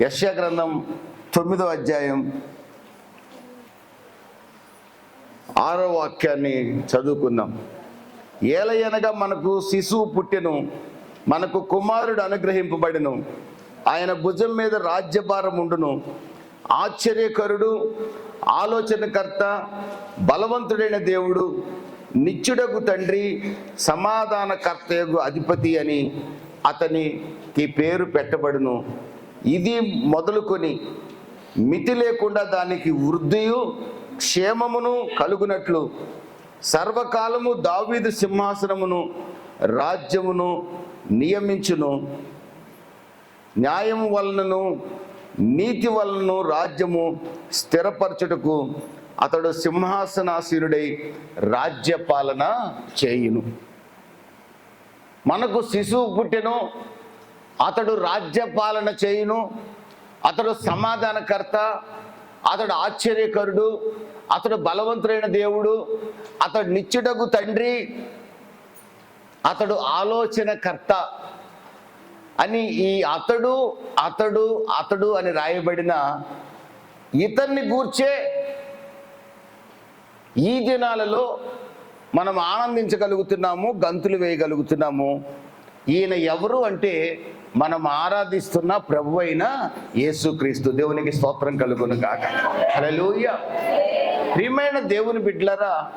యశ్యా గ్రంథం తొమ్మిదో అధ్యాయం ఆరో వాక్యాన్ని చదువుకుందాం. ఏలయనగా మనకు శిశువు పుట్టెను మనకు కుమారుడు అనుగ్రహింపబడిను ఆయన భుజం మీద రాజ్యభారం ఉండును. ఆశ్చర్యకరుడు ఆలోచనకర్త బలవంతుడైన దేవుడు నిత్యుడగు తండ్రి సమాధానకర్తయగు అధిపతి అని అతనికి పేరు పెట్టబడును. ఇది మొదలుకొని మితి లేకుండా దానికి వృద్ధియు క్షేమమును కలుగునట్లు సర్వకాలము దావీదు సింహాసనమును రాజ్యమును నియమించును. న్యాయం వలనను నీతి వలనను రాజ్యము స్థిరపరచుటకు అతడు సింహాసనాసీనుడై రాజ్యపాలన చేయును. మనకు శిశువు పుట్టెను అతడు రాజ్యపాలన చేయును అతడు సమాధానకర్త అతడు ఆశ్చర్యకరుడు అతడు బలవంతుడైన దేవుడు అతడు నిచ్చుటకు తండ్రి అతడు ఆలోచనకర్త అని ఈ అతడు అతడు అతడు అని రాయబడిన ఇతన్ని గూర్చే ఈ దినాలలో మనం ఆనందించగలుగుతున్నాము గంతులు వేయగలుగుతున్నాము. ఈయన ఎవరు అంటే మనం ఆరాధిస్తున్న ప్రభు అయిన యేసుక్రీస్తు దేవునికి స్తోత్రం కలుగును కాక హల్లెలూయ. ప్రియమైన దేవుని బిడ్లరా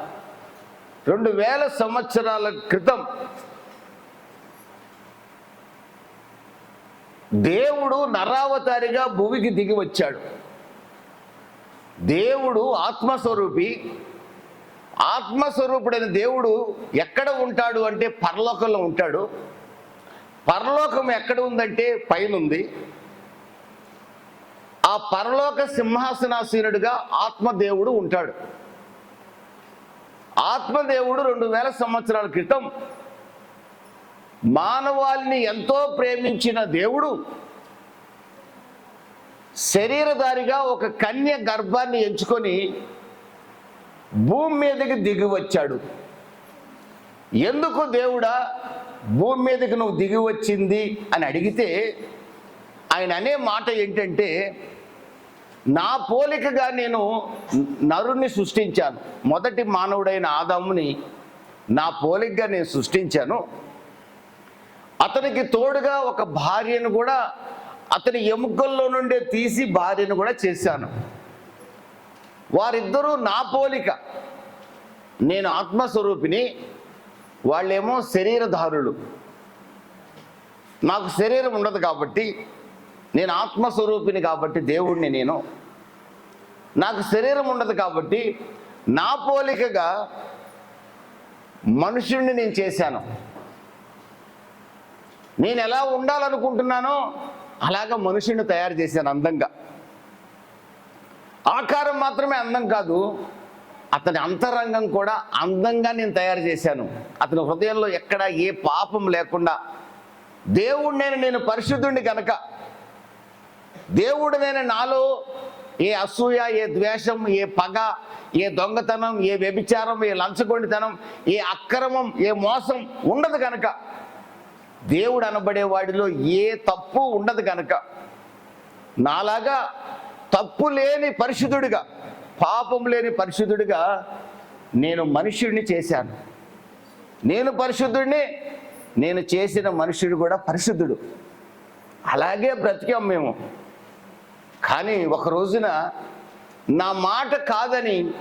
రెండు వేల సంవత్సరాల క్రితం దేవుడు నరావతారిగా భూమికి దిగి వచ్చాడు. దేవుడు ఆత్మస్వరూపి ఆత్మస్వరూపుడైన దేవుడు ఎక్కడ ఉంటాడు అంటే పరలోకంలో ఉంటాడు. పరలోకం ఎక్కడ ఉందంటే పైన ఉంది ఆ పరలోక సింహాసనాసీనుడిగా ఆత్మదేవుడు ఉంటాడు. ఆత్మదేవుడు రెండు వేల సంవత్సరాల క్రితం మానవాళిని ఎంతో ప్రేమించిన దేవుడు శరీరధారిగా ఒక కన్య గర్భాన్ని ఎంచుకొని భూమి మీదకి దిగి వచ్చాడు. ఎందుకు దేవుడా? భూమి మీదకి నువ్వు దిగి వచ్చింది అని అడిగితే ఆయన అనే మాట ఏంటంటే నా పోలికగా నేను నరుణ్ణి సృష్టించాను. మొదటి మానవుడైన ఆదాముని నా పోలికగా నేను సృష్టించాను. అతనికి తోడుగా ఒక భార్యను కూడా అతని ఎముకల్లో నుండే తీసి భార్యను కూడా చేశాను. వారిద్దరూ నా పోలిక. నేను ఆత్మస్వరూపిని వాళ్ళేమో శరీరధారులు. నాకు శరీరం ఉండదు కాబట్టి నేను ఆత్మస్వరూపిని కాబట్టి దేవుణ్ణి నేను. నాకు శరీరం ఉండదు కాబట్టి నా పోలికగా మనుషుణ్ణి నేను చేశాను. నేను ఎలా ఉండాలనుకుంటున్నానో అలాగ మనుషుణ్ణి తయారు చేశాను అందంగా. ఆకారం మాత్రమే అందం కాదు అతని అంతరంగం కూడా అందంగా నేను తయారు చేశాను. అతని హృదయంలో ఎక్కడ ఏ పాపం లేకుండా దేవుడినైనా నేను నేను పరిశుద్ధుడిని కనుక దేవుడినైనా నాలో ఏ అసూయ ఏ ద్వేషం ఏ పగ ఏ దొంగతనం ఏ వ్యభిచారం ఏ లంచగొండితనం ఏ అక్రమం ఏ మోసం ఉండదు కనుక దేవుడు అనబడే వాడిలో ఏ తప్పు ఉండదు కనుక నాలాగా తప్పు లేని పరిశుద్ధుడిగా పాపం లేని పరిశుద్ధుడిగా నేను మనుష్యుడిని చేశాను. నేను పరిశుద్ధుడిని నేను చేసిన మనుష్యుడు కూడా పరిశుద్ధుడు. అలాగే బ్రతికాం మేము. కానీ ఒక రోజున నా మాట కాదని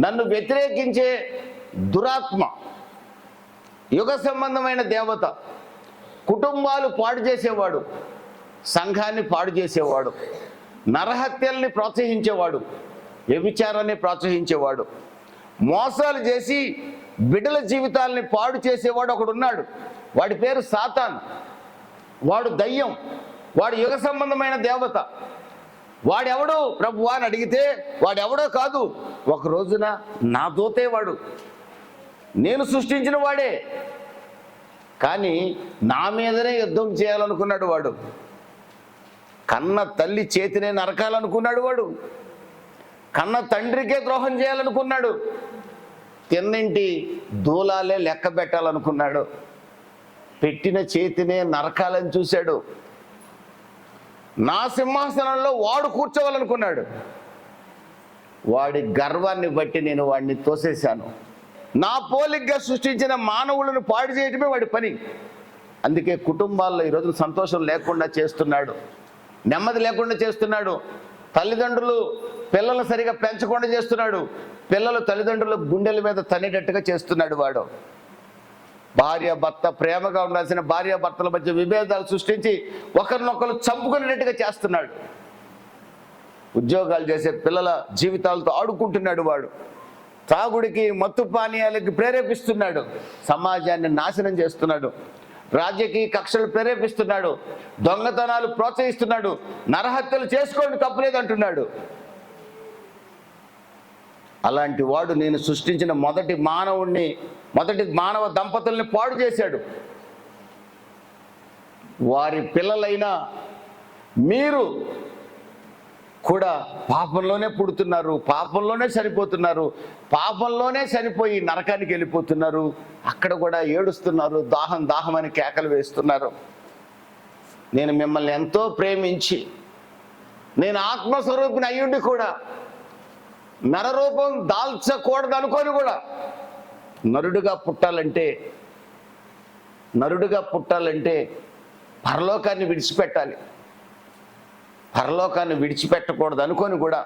నన్ను వ్యతిరేకించే దురాత్మ యుగ సంబంధమైన దేవత కుటుంబాలు పాడు చేసేవాడు సంఘాన్ని పాడు చేసేవాడు నరహత్యల్ని ప్రోత్సహించేవాడు వ్యభిచారాన్ని ప్రోత్సహించేవాడు. మోసాలు చేసి బిడ్డల జీవితాలని పాడు చేసేవాడు ఒకడున్నాడు. వాడి పేరు సాతాన్. వాడు దయ్యం. వాడు యుగ సంబంధమైన దేవత. వాడెవడు ప్రభు అని అడిగితే వాడెవడో కాదు. ఒక రోజున నా దూతే వాడు. నేను సృష్టించిన వాడే. కానీ నా మీదనే యుద్ధం చేయాలనుకున్నాడు వాడు. కన్న తల్లి చేతినే నరకాలనుకున్నాడు వాడు. కన్న తండ్రికే ద్రోహం చేయాలనుకున్నాడు. తిన్నింటి దూలాలే లెక్క పెట్టాలనుకున్నాడు. పెట్టిన చేతినే నరకాలని చూశాడు. నా సింహాసనంలో వాడు కూర్చోవాలనుకున్నాడు. వాడి గర్వాన్ని బట్టి నేను వాడిని తోసేశాను. నా పోలిగ్గా సృష్టించిన మానవులను పాడు చేయటమే వాడి పని. అందుకే కుటుంబాల్లో ఈరోజు సంతోషం లేకుండా చేస్తున్నాడు. నెమ్మది లేకుండా చేస్తున్నాడు. తల్లిదండ్రులు పిల్లలు సరిగా పెంచకుండా చేస్తున్నాడు. పిల్లలు తల్లిదండ్రులు గుండెల మీద తనేటట్టుగా చేస్తున్నాడు వాడు. భార్య భర్త ప్రేమగా ఉండాల్సిన భార్య భర్తల మధ్య విభేదాలు సృష్టించి ఒకరినొకరు చంపుకునేటట్టుగా చేస్తున్నాడు. ఉద్యోగాలు చేసే పిల్లల జీవితాలతో ఆడుకుంటున్నాడు వాడు. తాగుడికి మత్తు పానీయాలకి ప్రేరేపిస్తున్నాడు. సమాజాన్ని నాశనం చేస్తున్నాడు. రాజకీయ కక్షలు ప్రేరేపిస్తున్నాడు దొంగతనాలు ప్రోత్సహిస్తున్నాడు నరహత్యలు చేసుకోండి తప్పులేదంటున్నాడు. అలాంటి వాడు నేను సృష్టించిన మొదటి మానవుణ్ణి మొదటి మానవ దంపతుల్ని పాడు చేశాడు. వారి పిల్లలైనా మీరు కూడా పాపంలోనే పుడుతున్నారు పాపంలోనే చనిపోతున్నారు పాపంలోనే చనిపోయి నరకానికి వెళ్ళిపోతున్నారు. అక్కడ కూడా ఏడుస్తున్నారు దాహం దాహం అని కేకలు వేస్తున్నారు. నేను మిమ్మల్ని ఎంతో ప్రేమించి నేను ఆత్మస్వరూపిని అయ్యుండి కూడా నరరూపం దాల్చకూడదు అనుకొని కూడా నరుడుగా పుట్టాలంటే నరుడుగా పుట్టాలంటే పరలోకాన్ని విడిచిపెట్టాలి. పరలోకాన్ని విడిచిపెట్టకూడదు అనుకొని కూడా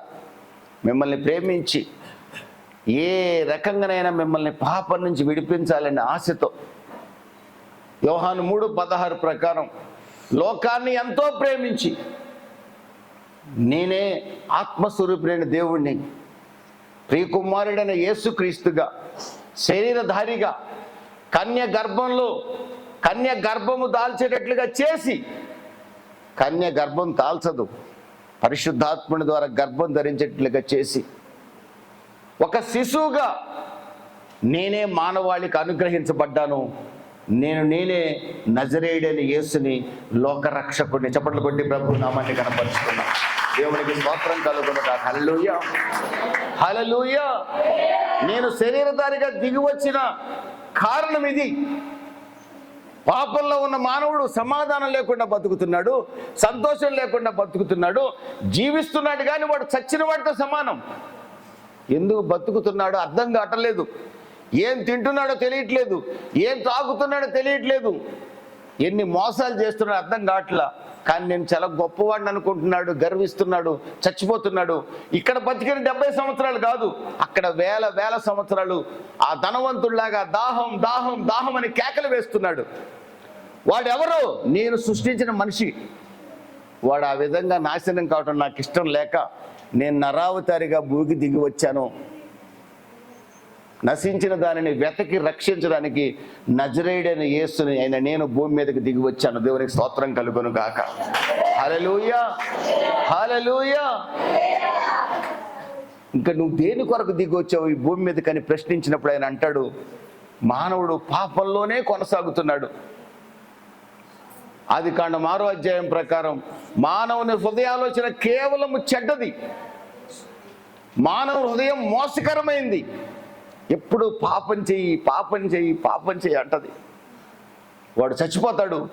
మిమ్మల్ని ప్రేమించి ఏ రకంగానైనా మిమ్మల్ని పాపం నుంచి విడిపించాలని ఆశతో యోహాను మూడు పదహారు ప్రకారం లోకాన్ని ఎంతో ప్రేమించి నేనే ఆత్మస్వరూపుడైన దేవుణ్ణి ప్రియకుమారుడైన యేసుక్రీస్తుగా శరీరధారిగా కన్య గర్భంలో కన్య గర్భము దాల్చేటట్లుగా చేసి కన్య గర్భం తాల్చదు. పరిశుద్ధాత్ముని ద్వారా గర్భం ధరించేట్లుగా చేసి. ఒక శిశువుగా నేనే మానవాళికి అనుగ్రహించబడ్డాను. నేను నేనే నజరేయుడైన యేసుని లోకరక్షకుడిని చప్పట్లు కొట్టి ప్రభు నామాన్ని కనపరుచుకున్నా దేవునికి స్తోత్రం కలుగునుగా హలలుయ హలలుయ నేను శరీరధారిగా దిగి వచ్చిన కారణం ఇది. పాపంలో ఉన్న మానవుడు సమాధానం లేకుండా బతుకుతున్నాడు సంతోషం లేకుండా బతుకుతున్నాడు జీవిస్తున్నాడు కానీ వాడు చచ్చిన వాడితో సమానం. ఎందుకు బతుకుతున్నాడో అర్థం కావట్లేదు. ఏం తింటున్నాడో తెలియట్లేదు ఏం తాగుతున్నాడో తెలియట్లేదు. ఎన్ని మోసాలు చేస్తున్నాడో అర్థం కావట్లా. కానీ నేను చాలా గొప్పవాడిని అనుకుంటున్నాడు గర్విస్తున్నాడు చచ్చిపోతున్నాడు. ఇక్కడ బతికిన డెబ్బై సంవత్సరాలు కాదు అక్కడ వేల వేల సంవత్సరాలు ఆ ధనవంతుడిలాగా దాహం దాహం దాహం అని కేకలు వేస్తున్నాడు. వాడెవరు? నేను సృష్టించిన మనిషి. వాడు ఆ విధంగా నాశనం కావటం నాకు ఇష్టం లేక నేను నరావతారిగా భూమికి దిగి వచ్చాను. నశించిన దానిని వెతకి రక్షించడానికి నజరేడైన యేసుని ఆయన నేను భూమి మీదకి దిగి వచ్చాను. దేవునికి స్తోత్రం కలుగును గాక. హలలుయా హలలుయా ఇంకా నువ్వు దేని కొరకు దిగి వచ్చావు? ఈ భూమి మీద కానీ ప్రశ్నించినప్పుడు ఆయన అంటాడు మానవుడు పాపంలోనే కొనసాగుతున్నాడు. అది కాండం ఆరో అధ్యాయం ప్రకారం మానవుని హృదయాలోచన కేవలం చెడ్డది. మానవ హృదయం మోసకరమైంది. ఎప్పుడు పాపం చెయ్యి పాపం చెయ్యి పాపం చెయ్యి అంటది. వాడు చచ్చిపోతాడు.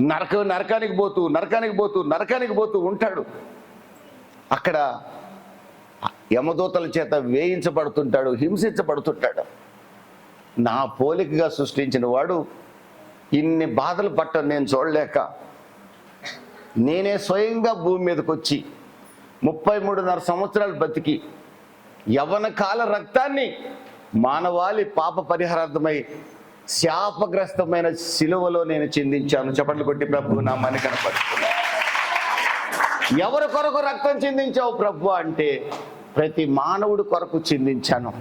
నరక నరకానికి పోతూ నరకానికి పోతూ నరకానికి పోతూ ఉంటాడు. అక్కడ యమదూతల చేత వేయించబడుతుంటాడు హింసించబడుతుంటాడు. నా పోలికగా సృష్టించిన వాడు ఇన్ని బాధలు పట్టను నేను చూడలేక నేనే స్వయంగా భూమి మీదకి వచ్చి ముప్పై మూడున్నర సంవత్సరాలు బతికి యవన కాల రక్తాన్ని మానవాళి పాప పరిహారార్థమై శాపగ్రస్తమైన శిలువలో నేను చిందించాను. చప్పట్లు కొట్టి ప్రభు నా మని కనపడుతున్నా ఎవరి కొరకు రక్తం చిందించావు ప్రభు అంటే ప్రతి మానవుడి కొరకు చిందించాను.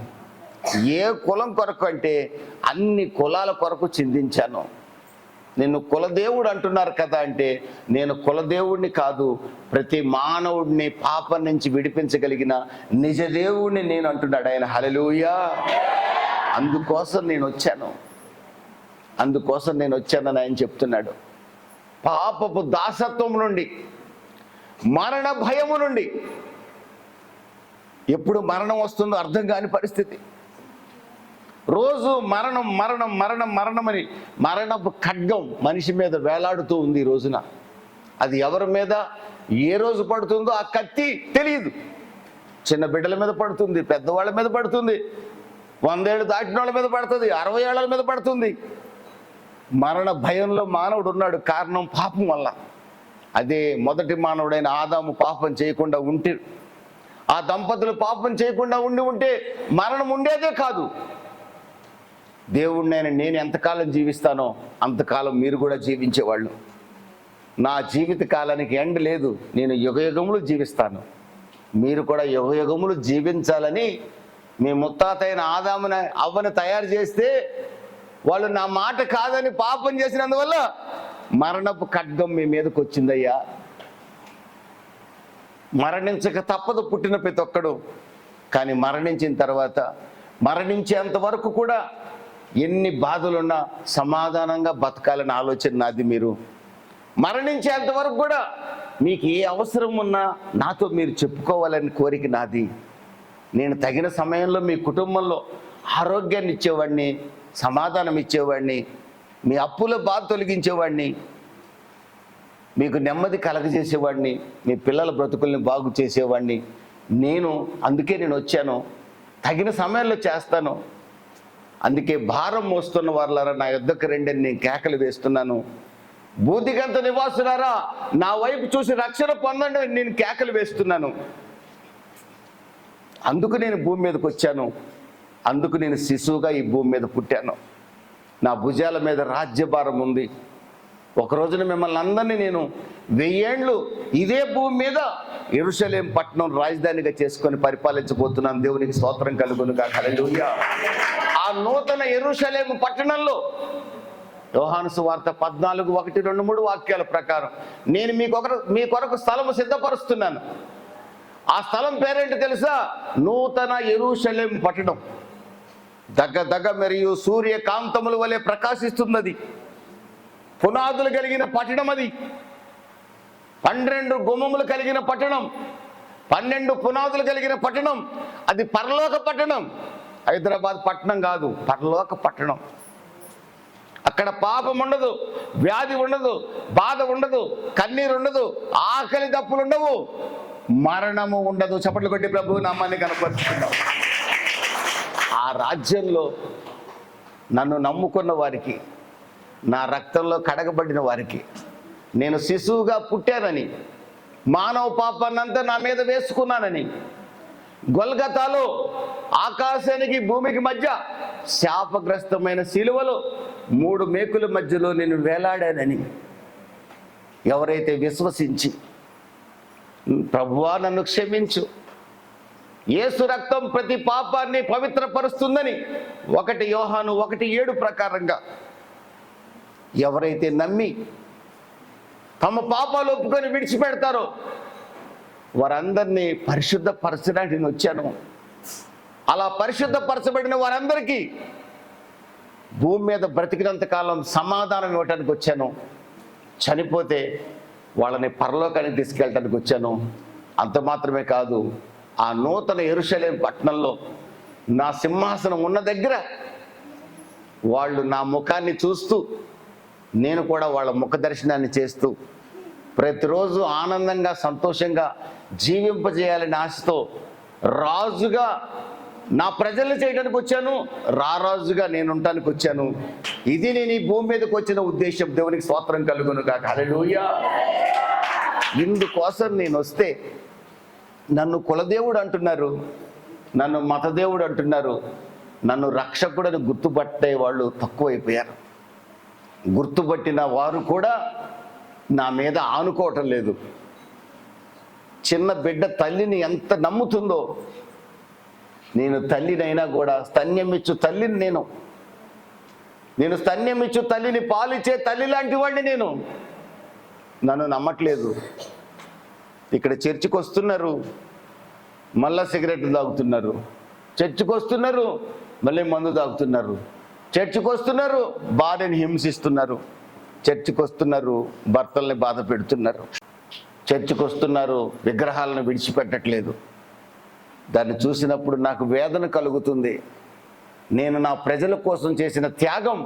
ఏ కులం కొరకు అంటే అన్ని కులాల కొరకు చిందించాను. నిన్ను కులదేవుడు అంటున్నారు కదా అంటే నేను కులదేవుడిని కాదు ప్రతి మానవుడిని పాపం నుంచి విడిపించగలిగిన నిజదేవుడిని నేను అంటున్నాడు ఆయన. హలలుయా అందుకోసం నేను వచ్చాను. అందుకోసం నేను వచ్చానని ఆయన చెప్తున్నాడు. పాపపు దాసత్వం నుండి మరణ భయము నుండి ఎప్పుడు మరణం వస్తుందో అర్థం కాని పరిస్థితి. రోజు మరణం మరణం మరణం మరణం అని మరణపు ఖడ్గం మనిషి మీద వేలాడుతూ ఉంది ఈ రోజున. అది ఎవరి మీద ఏ రోజు పడుతుందో ఆ కత్తి తెలియదు చిన్న బిడ్డల మీద పడుతుంది పెద్దవాళ్ళ మీద పడుతుంది వందేళ్ళు దాటిన వాళ్ళ మీద పడుతుంది అరవై ఏళ్ళ మీద పడుతుంది. మరణ భయంలో మానవుడు ఉన్నాడు కారణం పాపం వల్ల. అదే మొదటి మానవుడైన ఆదాము పాపం చేయకుండా ఉంటే ఆ దంపతులు పాపం చేయకుండా ఉండి ఉంటే మరణం ఉండేదే కాదు. దేవుడినైనా నేను ఎంతకాలం జీవిస్తానో అంతకాలం మీరు కూడా జీవించేవాళ్ళు. నా జీవిత కాలానికి ఎండ్ లేదు నేను యుగయుగములు జీవిస్తాను. మీరు కూడా యుగయుగములు జీవించాలని మీ ముత్తాతైన ఆదామున అవ్వను తయారు చేస్తే వాళ్ళు నా మాట కాదని పాపం చేసినందువల్ల మరణపు ఖడ్గం మీ మీదకి వచ్చిందయ్యా. మరణించక తప్పదు పుట్టిన ప్రతి ఒక్కడు. కానీ మరణించిన తర్వాత మరణించేంత వరకు కూడా ఎన్ని బాధలున్నా సమాధానంగా బతకాలని ఆలోచన నాది మీరు. మరణించేంత వరకు కూడా మీకు ఏ అవసరం ఉన్నా నాతో మీరు చెప్పుకోవాలని కోరిక నాది. నేను తగిన సమయంలో మీ కుటుంబంలో ఆరోగ్యాన్ని ఇచ్చేవాడిని సమాధానం ఇచ్చేవాడిని మీ అప్పుల బాధ తొలగించేవాడిని మీకు నెమ్మది కలగజేసేవాడిని మీ పిల్లల బ్రతుకుల్ని బాగు చేసేవాడిని. నేను అందుకే నేను వచ్చాను. తగిన సమయంలో చేస్తాను. అందుకే భారం మోస్తున్న వాళ్ళారా నా యుద్ధకు రెండని నేను కేకలు వేస్తున్నాను. బూదిగంత నివాసులారా నా వైపు చూసి రక్షణ పొందండి నేను కేకలు వేస్తున్నాను. అందుకు నేను భూమి మీదకి వచ్చాను. అందుకు నేను శిశువుగా ఈ భూమి మీద పుట్టాను. నా భుజాల మీద రాజ్యభారం ఉంది. ఒక రోజున మిమ్మల్ని అందరినీ నేను వెయ్యేండ్లు ఇదే భూమి మీద ఎరుసలేం పట్టణం రాజధానిగా చేసుకొని పరిపాలించబోతున్నాను. దేవునికి స్తోత్రం కలుగును హల్లెలూయా. నూతన ఎరుషలేం పట్టణంలో. యోహాను సువార్త పద్నాలుగు ఒకటి రెండు మూడు వాక్యాల ప్రకారం నేను మీ కొరకు మీ కొరకు స్థలము సిద్ధపరుస్తున్నాను. ఆ స్థలం పేరేంటి తెలుసా? నూతన ఎరుషలేం పట్టణం. దగ్గ దగ్గ మరియు సూర్య కాంతముల వలె ప్రకాశిస్తున్నది. పునాదులు కలిగిన పట్టణం అది. పన్నెండు గుమములు కలిగిన పట్టణం. పన్నెండు పునాదులు కలిగిన పట్టణం. అది పరలోక పట్టణం. హైదరాబాద్ పట్టణం కాదు పరలోక పట్టణం. అక్కడ పాపం ఉండదు వ్యాధి ఉండదు బాధ ఉండదు కన్నీరు ఉండదు ఆకలి దప్పులు ఉండవు. మరణము ఉండదు. చప్పట్లు కొట్టి ప్రభు నామాన్ని కనపరుచుకున్నాం ఆ రాజ్యంలో నన్ను నమ్ముకున్న వారికి నా రక్తంలో కడగబడిన వారికి నేను శిశువుగా పుట్టానని మానవ పాపాన్నంతా నా మీద వేసుకున్నానని గొల్గతాలో ఆకాశానికి భూమికి మధ్య శాపగ్రస్తమైన శిలువలో మూడు మేకుల మధ్యలో నేను వేలాడానని ఎవరైతే విశ్వసించి ప్రభువా నన్ను క్షమించు. యేసు రక్తం ప్రతి పాపాన్ని పవిత్రపరుస్తుందని ఒకటి యోహాను ఒకటి ఏడు ప్రకారంగా ఎవరైతే నమ్మి తమ పాపాలు ఒప్పుకొని విడిచిపెడతారో వారందరినీ పరిశుద్ధపరచడానికి నేను వచ్చాను. అలా పరిశుద్ధపరచబడిన వారందరికీ భూమి మీద బ్రతికినంత కాలం సమాధానం ఇవ్వటానికి వచ్చాను. చనిపోతే వాళ్ళని పరలోకానికి తీసుకెళ్ళటానికి వచ్చాను. అంత మాత్రమే కాదు ఆ నూతన ఎరుషలేం పట్టణంలో నా సింహాసనం ఉన్న దగ్గర వాళ్ళు నా ముఖాన్ని చూస్తూ నేను కూడా వాళ్ళ ముఖ దర్శనాన్ని చేస్తూ ప్రతిరోజు ఆనందంగా సంతోషంగా జీవింపజేయాలని ఆశతో రాజుగా నా ప్రజల్ని చేయడానికి వచ్చాను రారాజుగా నేను ఉండటానికి వచ్చాను. ఇది నేను ఈ భూమి మీదకి వచ్చిన ఉద్దేశం. దేవునికి స్వాత్రం కలుగును కాక హలలుయా ఇందుకోసం నేను వస్తే నన్ను కులదేవుడు అంటున్నారు నన్ను మతదేవుడు అంటున్నారు నన్ను రక్షకుడని గుర్తుపట్టే వాళ్ళు తక్కువైపోయారు. గుర్తుపట్టిన వారు కూడా నా మీద ఆనుకోవటం లేదు. చిన్న బిడ్డ తల్లిని ఎంత నమ్ముతుందో. నేను తల్లినైనా కూడా స్తన్యమిచ్చు తల్లిని నేను. నేను స్తన్యమిచ్చు తల్లిని పాలిచ్చే తల్లి లాంటి వాడిని నేను. నన్ను నమ్మట్లేదు. ఇక్కడ చర్చికి వస్తున్నారు మళ్ళా సిగరెట్లు తాగుతున్నారు. చర్చికి వస్తున్నారు మళ్ళీ మందు తాగుతున్నారు. చర్చికి వస్తున్నారు భార్యని హింసిస్తున్నారు. చర్చికి వస్తున్నారు భర్తల్ని బాధ పెడుతున్నారు. చర్చికి వస్తున్నారు విగ్రహాలను విడిచిపెట్టట్లేదు. దాన్ని చూసినప్పుడు నాకు వేదన కలుగుతుంది. నేను నా ప్రజల కోసం చేసిన త్యాగం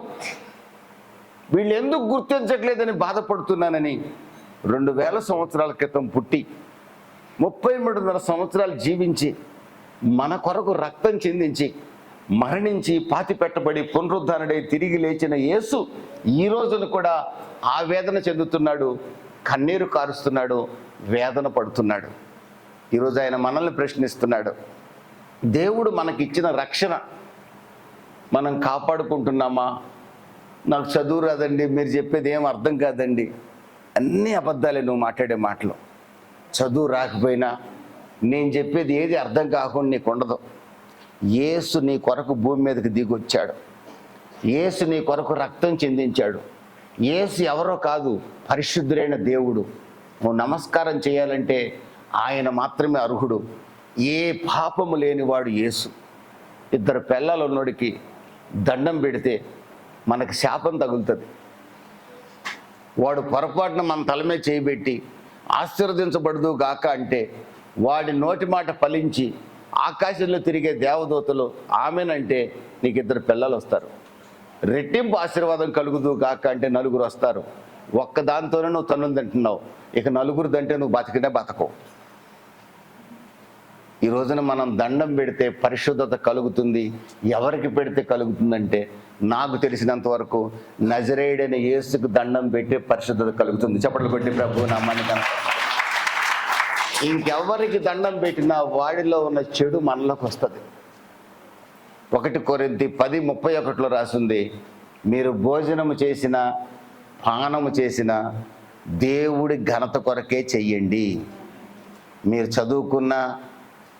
వీళ్ళు ఎందుకు గుర్తించట్లేదని బాధపడుతున్నానని రెండు వేల సంవత్సరాల క్రితం పుట్టి ముప్పై మూడున్నర సంవత్సరాలు జీవించి మన కొరకు రక్తం చెందించి మరణించి పాతి పెట్టబడి పునరుద్ధరణడై తిరిగి లేచిన యేసు ఈ రోజున కూడా ఆవేదన చెందుతున్నాడు. కన్నీరు కారుస్తున్నాడు వేదన పడుతున్నాడు. ఈరోజు ఆయన మనల్ని ప్రశ్నిస్తున్నాడు. దేవుడు మనకిచ్చిన రక్షణ మనం కాపాడుకుంటున్నామా? నాకు చదువు రాదండి మీరు చెప్పేది ఏం అర్థం కాదండి. అన్ని అబద్ధాలే నువ్వు మాట్లాడే మాటలు. చదువు రాకపోయినా నేను చెప్పేది ఏది అర్థం కాకుండా నీకు ఉండదు. ఏసు నీ కొరకు భూమి మీదకి దిగొచ్చాడు. ఏసు నీ కొరకు రక్తం చెందించాడు. యేసు ఎవరో కాదు పరిశుద్ధుడైన దేవుడు. నువ్వు నమస్కారం చేయాలంటే ఆయన మాత్రమే అర్హుడు. ఏ పాపము లేనివాడు యేసు. ఇద్దరు పిల్లలు ఉన్నోడికి దండం పెడితే మనకు శాపం తగులుతుంది. వాడు పొరపాటున మన తలమే చేయబెట్టి ఆశీర్వదించబడదు గాక అంటే వాడి నోటి మాట ఫలించి ఆకాశంలో తిరిగే దేవదూతలు ఆమెనంటే నీకు ఇద్దరు పిల్లలు వస్తారు. రెట్టింపు ఆశీర్వాదం కలుగుదు కాక అంటే నలుగురు వస్తారు. ఒక్క దాంతోనే నువ్వు తన్నులు తింటున్నావు. ఇక నలుగురు దంటే నువ్వు బతికినే బతకవు. ఈ రోజున మనం దండం పెడితే పరిశుద్ధత కలుగుతుంది. ఎవరికి పెడితే కలుగుతుందంటే నాకు తెలిసినంత వరకు నజరేయుడైన యేసుకు దండం పెట్టి పరిశుద్ధత కలుగుతుంది. చెప్పట్లు పెట్టి ప్రభు నమ్మని ఇంకెవరికి దండం పెట్టినా వాడిలో ఉన్న చెడు మనలోకి వస్తుంది. ఒకటి కొరింతి పది ముప్పై ఒకటిలో రాసింది మీరు భోజనము చేసిన పానము చేసిన దేవుడి ఘనత కొరకే చెయ్యండి. మీరు చదువుకున్న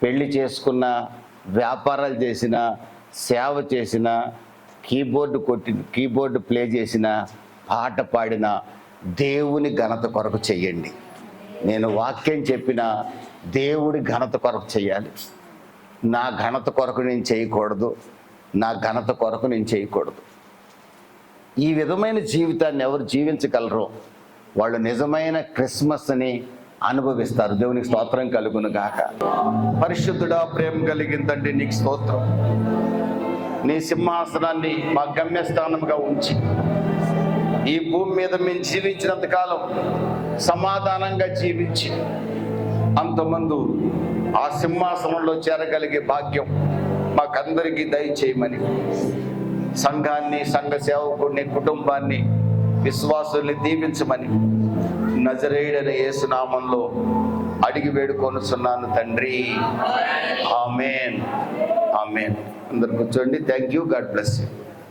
పెళ్ళి చేసుకున్న వ్యాపారాలు చేసిన సేవ చేసిన కీబోర్డు కొట్టి కీబోర్డు ప్లే చేసిన పాట పాడిన దేవుని ఘనత కొరకు చెయ్యండి. నేను వాక్యం చెప్పిన దేవుడి ఘనత కొరకు చేయాలి నా ఘనత కొరకు నేను చేయకూడదు నా ఘనత కొరకు నేను చేయకూడదు. ఈ విధమైన జీవితాన్ని ఎవరు జీవించగలరో వాళ్ళు నిజమైన క్రిస్మస్ని అనుభవిస్తారు. దేవునికి స్తోత్రం కలుగును గాక. పరిశుద్ధుడా ప్రేమ కలిగిందండి నీకు స్తోత్రం. నీ సింహాసనాన్ని మా గమ్యస్థానంగా ఉంచి ఈ భూమి మీద మేము జీవించినంత కాలం సమాధానంగా జీవించి అంతమందు ఆ సింహాసనంలో చేరగలిగే భాగ్యం మాకందరికీ దయచేయమని. సంఘాన్ని సంఘ సేవకుడిని కుటుంబాన్ని విశ్వాసుల్ని దీవించమని నజరేయుడని యేసునామంలో అడిగి వేడుకొనుచున్నాను తండ్రి. ఆమెన్. ఆమెన్. అందరు కూర్చోండి. Thank you God bless you.